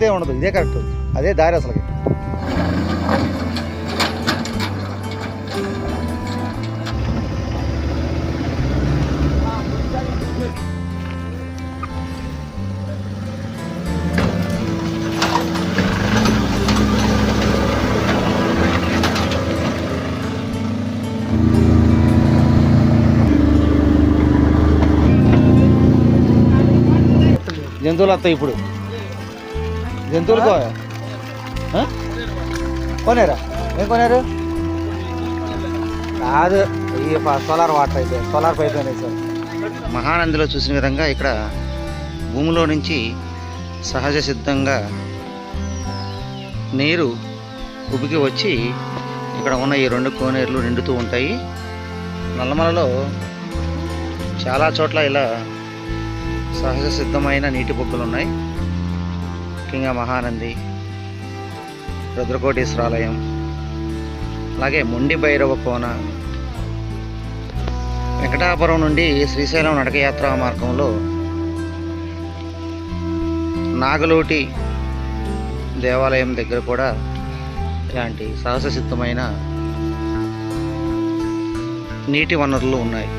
పోతే ఉండదు ఇదే కరెక్ట్. అదే దారి అసలుకి. జంతువులు వస్తాయి ఇప్పుడు. జంతువులు కొనేరా. ఏం కొనారు కాదు ఈ సోలార్ వాటర్ అయితే సోలార్ పైప్ సార్. మహానందిలో చూసిన విధంగా ఇక్కడ భూమిలో నుంచి సహజ సిద్ధంగా నీరు ఉబికి వచ్చి ఇక్కడ ఉన్న ఈ రెండు కోనేరులు నిండుతూ ఉంటాయి. నల్లమలలో చాలా చోట్ల ఇలా సహజ సిద్ధమైన నీటి బొగ్గులు ఉన్నాయి. ముఖ్యంగా మహానంది రుద్రకోటేశ్వరాలయం అలాగే మొండి భైరవ కోన వెంకటాపురం నుండి శ్రీశైలం నడకయాత్రా మార్గంలో నాగలోటి దేవాలయం దగ్గర కూడా ఇలాంటి సహజ సిద్ధమైన నీటి వనరులు ఉన్నాయి.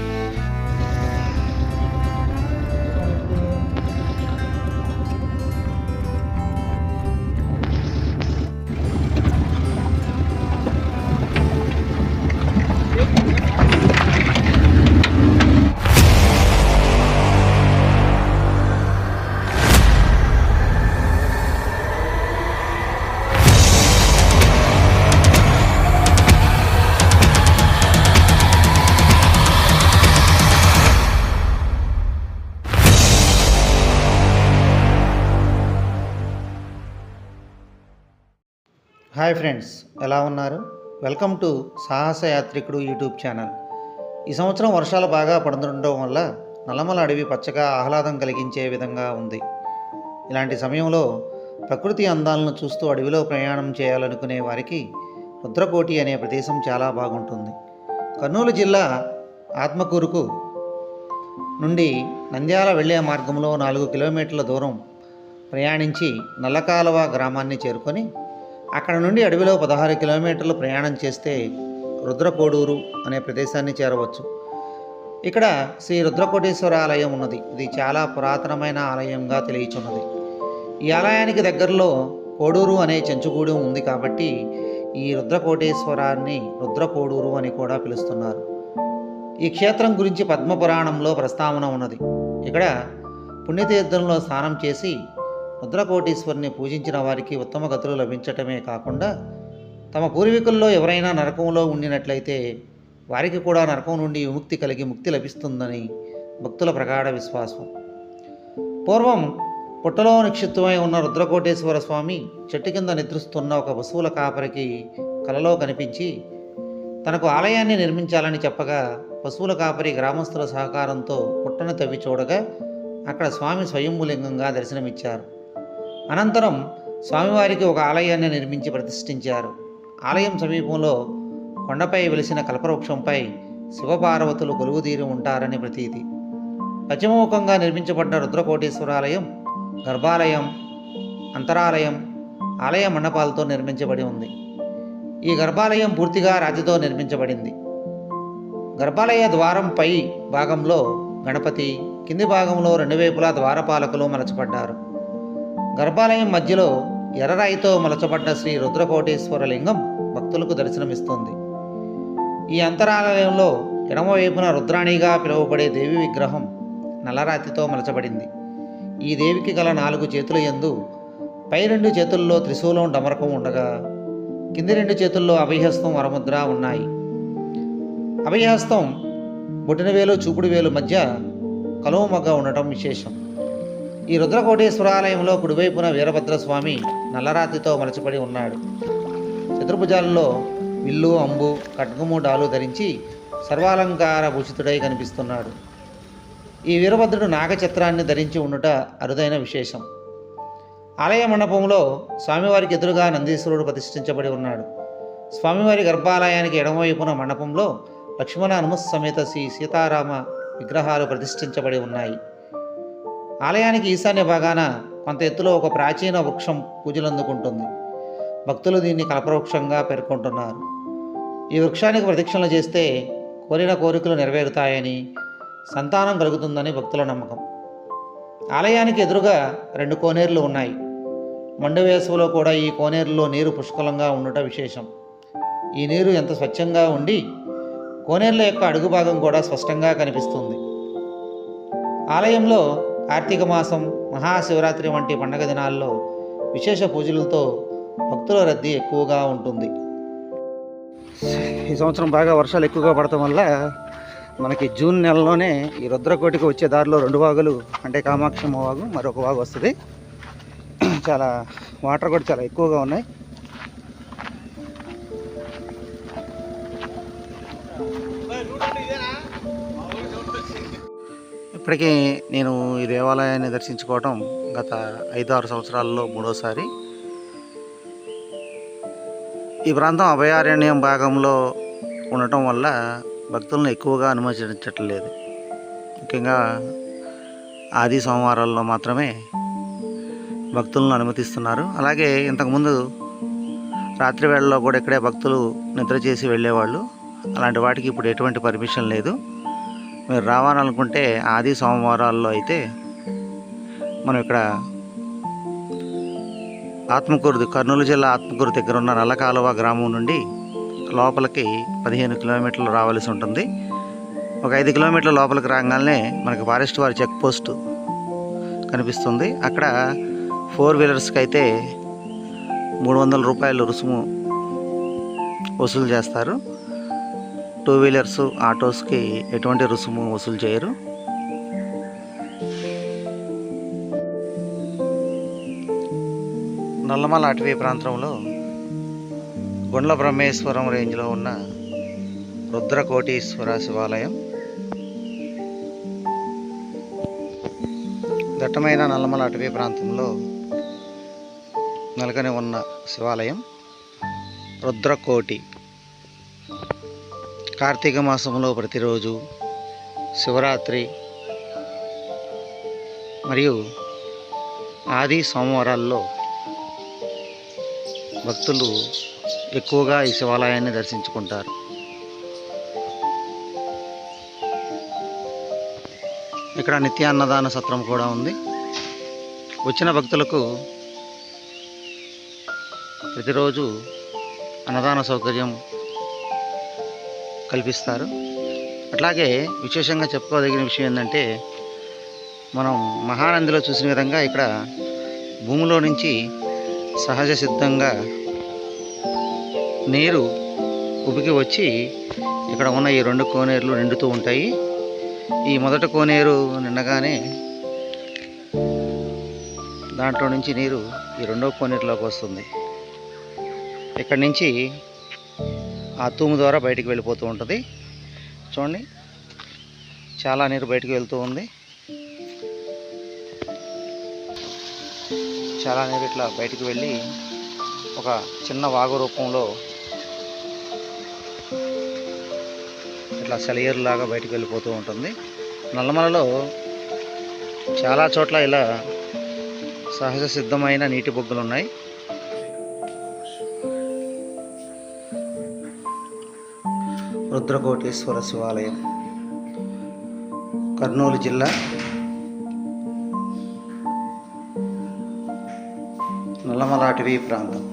హాయ్ ఫ్రెండ్స్ ఎలా ఉన్నారు? వెల్కమ్ టు సాహస యాత్రికుడు యూట్యూబ్ ఛానల్. ఈ సంవత్సరం వర్షాలు బాగా పడుతుండటం వల్ల నల్లమల అడవి పచ్చగా ఆహ్లాదం కలిగించే విధంగా ఉంది. ఇలాంటి సమయంలో ప్రకృతి అందాలను చూస్తూ అడవిలో ప్రయాణం చేయాలనుకునే వారికి రుద్రకోటి అనే ప్రదేశం చాలా బాగుంటుంది. కర్నూలు జిల్లా ఆత్మకూరుకు నుండి నంద్యాల వెళ్ళే మార్గంలో నాలుగు కిలోమీటర్ల దూరం ప్రయాణించి నల్లకాలవ గ్రామాన్ని చేరుకొని అక్కడ నుండి అడవిలో పదహారు కిలోమీటర్లు ప్రయాణం చేస్తే రుద్రకోడూరు అనే ప్రదేశాన్ని చేరవచ్చు. ఇక్కడ శ్రీ రుద్రకోటేశ్వర ఆలయం ఉన్నది. ఇది చాలా పురాతనమైన ఆలయంగా తెలియచున్నది. ఈ ఆలయానికి దగ్గరలో కోడూరు అనే చెంచుగూడెం ఉంది కాబట్టి ఈ రుద్రకోటేశ్వరాన్ని రుద్రకోడూరు అని కూడా పిలుస్తున్నారు. ఈ క్షేత్రం గురించి పద్మపురాణంలో ప్రస్తావన ఉన్నది. ఇక్కడ పుణ్యతీర్థంలో స్నానం చేసి రుద్రకోటీశ్వరుని పూజించిన వారికి ఉత్తమ గతులు లభించటమే కాకుండా తమ పూర్వీకుల్లో ఎవరైనా నరకంలో ఉండినట్లయితే వారికి కూడా నరకం నుండి విముక్తి కలిగి ముక్తి లభిస్తుందని భక్తుల ప్రగాఢ విశ్వాసం. పూర్వం పుట్టలో నిక్షిప్తమై ఉన్న రుద్రకోటేశ్వర స్వామి చెట్టు కింద నిద్రిస్తున్న ఒక పశువుల కాపరికి కలలో కనిపించి తనకు ఆలయాన్ని నిర్మించాలని చెప్పగా పశువుల కాపరి గ్రామస్తుల సహకారంతో పుట్టను తవ్వి చూడగా అక్కడ స్వామి స్వయంభులింగంగా దర్శనమిచ్చారు. అనంతరం స్వామివారికి ఒక ఆలయాన్ని నిర్మించి ప్రతిష్ఠించారు. ఆలయం సమీపంలో కొండపై వెలిసిన కల్పవృక్షంపై శివపార్వతులు కొలువుదీరి ఉంటారని ప్రతీతి. పశ్చిమముఖంగా నిర్మించబడ్డ రుద్రకోటేశ్వరాలయం గర్భాలయం అంతరాలయం ఆలయ మండపాలతో నిర్మించబడి ఉంది. ఈ గర్భాలయం పూర్తిగా రాతితో నిర్మించబడింది. గర్భాలయ ద్వారం పై భాగంలో గణపతి కింది భాగంలో రెండు వైపులా ద్వారపాలకులు మలచబడ్డారు గర్భాలయం మధ్యలో ఎర్రరాయితో మలచబడ్డ శ్రీ రుద్రకోటేశ్వర లింగం భక్తులకు దర్శనమిస్తుంది. ఈ అంతరాలయంలో ఎడమవైపున రుద్రాణిగా పిలువబడే దేవి విగ్రహం నల్లరాతితో మలచబడింది. ఈ దేవికి గల నాలుగు చేతుల యందు పై రెండు చేతుల్లో త్రిశూలం డమరకం ఉండగా కింది రెండు చేతుల్లో అభయహస్తం వరముద్ర ఉన్నాయి. అభయహస్తం బొటినవేలు చూపుడు వేలు మధ్య కలువ ఉండటం విశేషం. ఈ రుద్రకోటేశ్వరాలయంలో కుడివైపున వీరభద్రస్వామి నల్లరాతితో మలచబడి ఉన్నాడు. చతుర్భుజాలలో విల్లు అంబు ఖడ్గము డాలు ధరించి సర్వాలంకార భూషితుడై కనిపిస్తున్నాడు. ఈ వీరభద్రుడు నాగచత్రాన్ని ధరించి ఉండుట అరుదైన విశేషం. ఆలయ మండపంలో స్వామివారికి ఎదురుగా నందీశ్వరుడు ప్రతిష్ఠించబడి ఉన్నాడు. స్వామివారి గర్భాలయానికి ఎడమవైపున మండపంలో లక్ష్మణ హనుమ సమేత శ్రీ సీతారామ విగ్రహాలు ప్రతిష్ఠించబడి ఉన్నాయి. ఆలయానికి ఈశాన్య భాగాన కొంత ఎత్తులో ఒక ప్రాచీన వృక్షం పూజలందుకుంటుంది. భక్తులు దీన్ని కల్పవృక్షంగా పేర్కొంటున్నారు. ఈ వృక్షానికి ప్రదక్షిణలు చేస్తే కోరిన కోరికలు నెరవేరుతాయని సంతానం కలుగుతుందని భక్తుల నమ్మకం. ఆలయానికి ఎదురుగా రెండు కోనేరులు ఉన్నాయి. మండు వేసవిలో కూడా ఈ కోనేరులో నీరు పుష్కలంగా ఉండట విశేషం. ఈ నీరు ఎంత స్వచ్ఛంగా ఉండి కోనేరుల యొక్క అడుగు భాగం కూడా స్పష్టంగా కనిపిస్తుంది. ఆలయంలో కార్తీక మాసం మహాశివరాత్రి వంటి పండగ దినాల్లో విశేష పూజలతో భక్తుల రద్దీ ఎక్కువగా ఉంటుంది. ఈ సంవత్సరం బాగా వర్షాలు ఎక్కువగా పడటం వల్ల మనకి జూన్ నెలలోనే ఈ రుద్రకోటికి వచ్చే దారిలో రెండు వాగులు అంటే కామాక్షమ్మ వాగు మరొక వాగు వస్తుంది. చాలా వాటర్ కూడా చాలా ఎక్కువగా ఉన్నాయి. ఇప్పటికీ నేను ఈ దేవాలయాన్ని దర్శించుకోవటం గత ఐదు ఆరు సంవత్సరాల్లో మూడోసారి. ఈ ప్రాంతం అభయారణ్యం భాగంలో ఉండటం వల్ల భక్తులను ఎక్కువగా అనుమతించట్లేదు. ముఖ్యంగా ఆది సోమవారాల్లో మాత్రమే భక్తులను అనుమతిస్తున్నారు. అలాగే ఇంతకుముందు రాత్రి వేళల్లో కూడా ఇక్కడే భక్తులు నిద్ర చేసి వెళ్ళేవాళ్ళు. అలాంటి వాటికి ఇప్పుడు ఎటువంటి పర్మిషన్ లేదు. మీరు రావాలనుకుంటే ఆది సోమవారాల్లో అయితే మనం ఇక్కడ ఆత్మకూరు కర్నూలు జిల్లా ఆత్మకూరు దగ్గర ఉన్న నల్లకాలువ గ్రామం నుండి లోపలికి పదిహేను కిలోమీటర్లు రావాల్సి ఉంటుంది. ఒక ఐదు కిలోమీటర్ల లోపలికి రాగానే మనకి ఫారెస్ట్ వారి చెక్ పోస్ట్ కనిపిస్తుంది. అక్కడ ఫోర్ వీలర్స్కి అయితే మూడు వందల రూపాయలు రుసుము వసూలు చేస్తారు. టూ వీలర్స్ ఆటోస్కి ఎటువంటి రుసుము వసూలు చేయరు. నల్లమల అటవీ ప్రాంతంలో గుండ్ల బ్రహ్మేశ్వరం రేంజ్లో ఉన్న రుద్రకోటీశ్వర శివాలయం. దట్టమైన నల్లమల అటవీ ప్రాంతంలో నెలకొని ఉన్న శివాలయం రుద్రకోటి. కార్తీక మాసంలో ప్రతిరోజు శివరాత్రి మరియు ఆది సోమవారాల్లో భక్తులు ఎక్కువగా ఈ శివాలయాన్ని దర్శించుకుంటారు. ఇక్కడ నిత్య అన్నదాన సత్రం కూడా ఉంది. వచ్చిన భక్తులకు ప్రతిరోజు అన్నదాన సౌకర్యం కల్పిస్తారు. అట్లాగే విశేషంగా చెప్పుకోదగిన విషయం ఏంటంటే మనం మహానందిలో చూసిన విధంగా ఇక్కడ భూమిలో నుంచి సహజ సిద్ధంగా నీరు ఉబికి వచ్చి ఇక్కడ ఉన్న ఈ రెండు కోనేరులు నిండుతూ ఉంటాయి. ఈ మొదటి కోనేరు నిండగానే దాంట్లో నుంచి నీరు ఈ రెండో కోనేరులోకి వస్తుంది. ఇక్కడి నుంచి ఆ తూము ద్వారా బయటికి వెళ్ళిపోతూ ఉంటుంది. చూడండి. చాలా నీరు బయటికి వెళ్తూ ఉంది. చాలా నీరు ఇట్లా బయటికి వెళ్ళి ఒక చిన్న వాగు రూపంలో ఇట్లా సెలయేరులాగా బయటికి వెళ్ళిపోతూ ఉంటుంది. నల్లమలలో చాలా చోట్ల ఇలా సహజ సిద్ధమైన నీటి బొగ్గులు ఉన్నాయి. రుద్రకోటేశ్వర శివాలయం కర్నూలు జిల్లా నల్లమలాటివి ప్రాంతం.